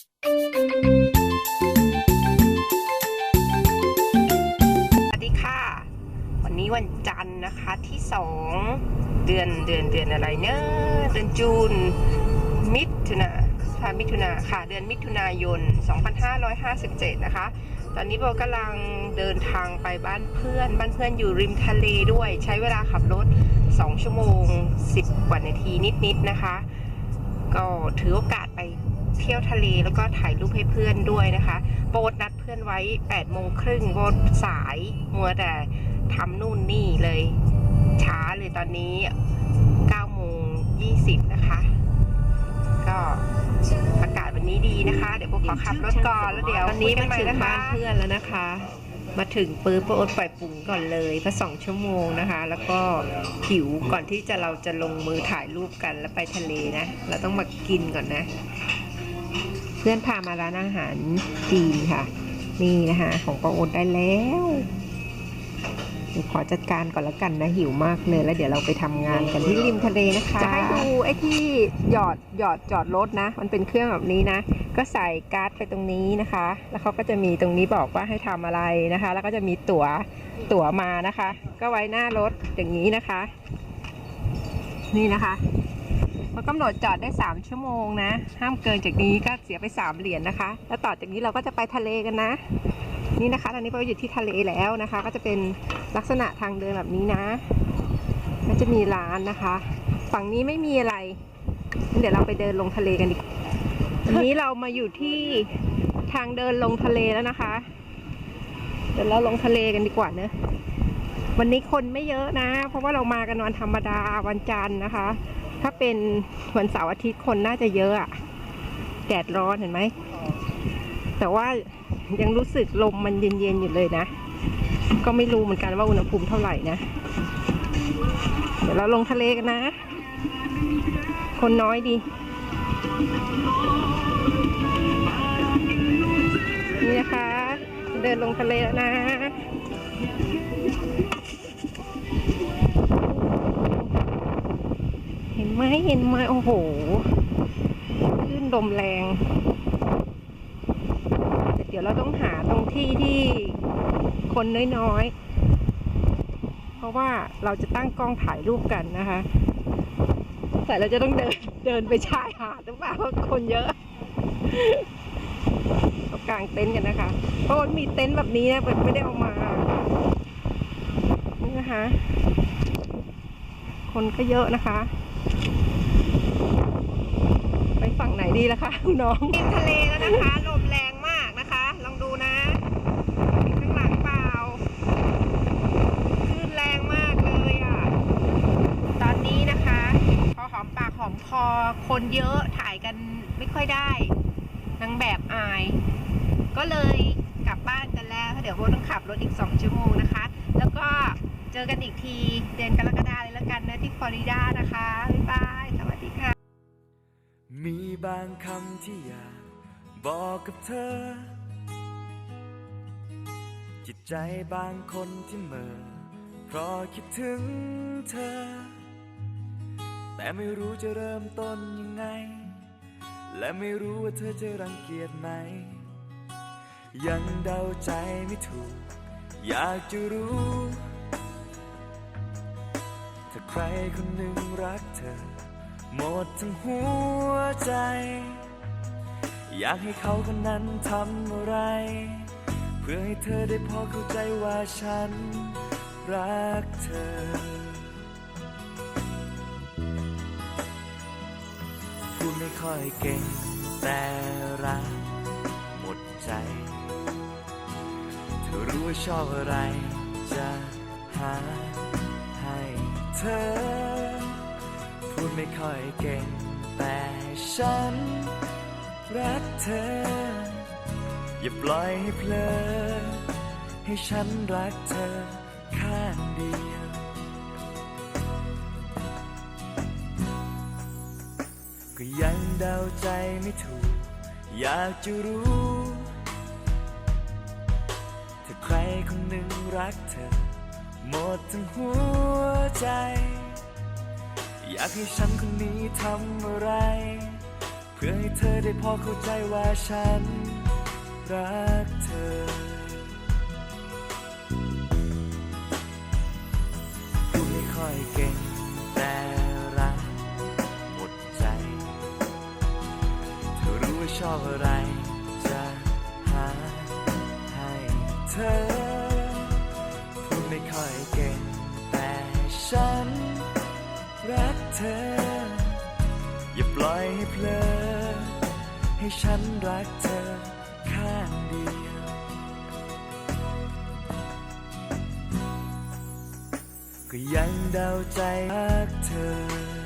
สวัสดีค่ะ วันนี้วันจันทร์นะคะที่สองเดือนเดือนเดือนอะไรเนอะเดือนจูน มิถุนาค่ะมิถุนาค่ะ เดือนมิถุนายน 2557 นะคะ ตอนนี้โบกำลังเดินทางไปบ้านเพื่อน บ้านเพื่อนอยู่ริมทะเลด้วย ใช้เวลาขับรถ 2 ชั่วโมง 10 กว่านาทีนิดๆนะคะ ก็ถือโอกาสไป เที่ยวทะเลแล้วก็ถ่ายรูปให้เพื่อนด้วยนะคะโบทนัดเพื่อนไว้8โมงครึ่งโบทสายมัวแต่ทำนู่นนี่เลย ช้าเลยตอนนี้9โมง20 นะคะ ก็อากาศวันนี้ดีนะคะ เดี๋ยวโบขอขับรถก่อนแล้วเดี๋ยวตอนนี้คุยกัมาใหถึงนะคะบ้านเพื่อนแล้วนะคะ มาถึงปื๊บป้าโอ๊ตปล่อยปุ๋งก่อนเลยเพราะสองชั่วโมงนะคะ แล้วก็หิวก่อนที่จะเราจะลงมือถ่ายรูปกันแล้วไปทะเลนะ เราต้องมากินก่อนนะ เพื่อนพามาร้านอาหารจีนค่ะ นี่นะคะ ของป้าโอ๊ตได้แล้วเดี๋ยวขอจัดการก่อนล้วกันนะหิวมากเลยแล้วเดี๋ยวเราไปทำงานกันที่ริมทะเลนะคะจะให้ดูไอ้ที่หยอดหยอดจอดรถนะ มันเป็นเครื่องแบบนี้นะ ก็ใส่การ์ดไปตรงนี้นะคะ แล้วเขาก็จะมีตรงนี้บอกว่าให้ทำอะไรนะคะ แล้วก็จะมีตั๋วตั๋วมานะคะ ก็ไว้หน้ารถอย่างนี้นะคะ นี่นะคะ เขากำหนดจอดได้ 3 ชั่วโมงนะ ห้ามเกินจากนี้ก็เสียไป 3 เหรียญนะคะ แล้วต่อจากนี้เราก็จะไปทะเลกันนะ นี่นะคะ ตอนนี้เราอยู่ที่ทะเลแล้วนะคะ ก็จะเป็นลักษณะทางเดินแบบนี้นะ ก็จะมีร้านนะคะ ฝั่งนี้ไม่มีอะไร เดี๋ยวเราไปเดินลงทะเลกันดีกว่าวันนี้เรามาอยู่ที่ทางเดินลงทะเลแล้วนะคะ เดี๋ยวเราลงทะเลกันดีกว่าเนอะวันนี้คนไม่เยอะนะ เพราะว่าเรามากันวันธรรมดาวันจันทร์นะคะ ถ้าเป็นวันเสาร์อาทิตย์คนน่าจะเยอะอะแดดร้อนเห็นไหม แต่ว่ายังรู้สึกลมมันเย็นๆอยู่เลยนะ ก็ไม่รู้เหมือนกันว่าอุณหภูมิเท่าไหร่นะ เดี๋ยวเราลงทะเลกันนะ คนน้อยดี นี่นะคะ เดินลงทะเลแล้วนะ ไหมเห็นไหมโอ้โหคลื่นลมแรงแต่เดี๋ยวเราต้องหาตรงที่ที่คนน้อยๆ เพราะว่าเราจะตั้งกล้องถ่ายรูปกันนะคะแต่เราจะต้องเดินเดินไปชายหาดหรือเปล่าเพราะคนเยอะเรากางเต็นท์กันนะคะ เพราะมันมีเต็นท์แบบนี้นะไม่ได้เอามานี่นะคะ คนก็เยอะนะคะ ไหนดีล่ะคะคุณน้องริมทะเลแล้วนะคะ ลมแรงมากนะคะ ลองดูนะข้างหลังเปล่าคลื่นแรงมากเลยอะ ตอนนี้นะคะ พอหอมปากหอมคอคนเยอะถ่ายกันไม่ค่อยได้นางแบบอาย ก็เลยกลับบ้านกันแล้วเพราะเดี๋ยวโบต้องขับรถอีก 2 ชั่วโมงนะคะ แล้วก็เจอกันอีกที เดือนกรกฎาเลยแล้วกันนะที่ฟลอริดานะคะ บ๊ายบาย สวัสดีค่ะ มีบางคำที่อยากบอกกับเธอ จิตใจบางคนที่เมอเพราะคิดถึงเธอ แต่ไม่รู้จะเริ่มต้นยังไง และไม่รู้ว่าเธอจะรังเกียจไหม ยังเดาใจไม่ถูก อยากจะรู้ ถ้าใครคนหนึ่งรักเธอ หมดทั้งหัวใจ อยากให้เขาคนนั้นทำอะไร เพื่อให้เธอได้พอเข้าใจว่าฉันรักเธอ พูดไม่ค่อยเก่งแต่รักหมดใจ เธอรู้ว่าชอบอะไรจะหาให้เธอ ค่อยเก่ง แต่ฉันรักเธอ อย่าปล่อยให้เพลอ ให้ฉันรักเธอข้างเดียว ก็ยังเดาใจไม่ถูก อยากจะรู้ถ้าใครคนหนึ่งรักเธอ หมดทั้งหัวใจ อยากให้ฉันคนนี้ทำอะไร เพื่อให้เธอได้พอเข้าใจว่าฉันรักเธอพูดไม่ค่อยเก่งแต่รักหมดใจ เธอรู้ว่าชอบอะไรจะหาให้เธอ พูดไม่ค่อยเก่งแต่ฉันรัก ธอ อย่าปล่อยให้เพลอ ให้ฉันรักเธอข้างเดียว ก็ยังเดาใจรักเธอ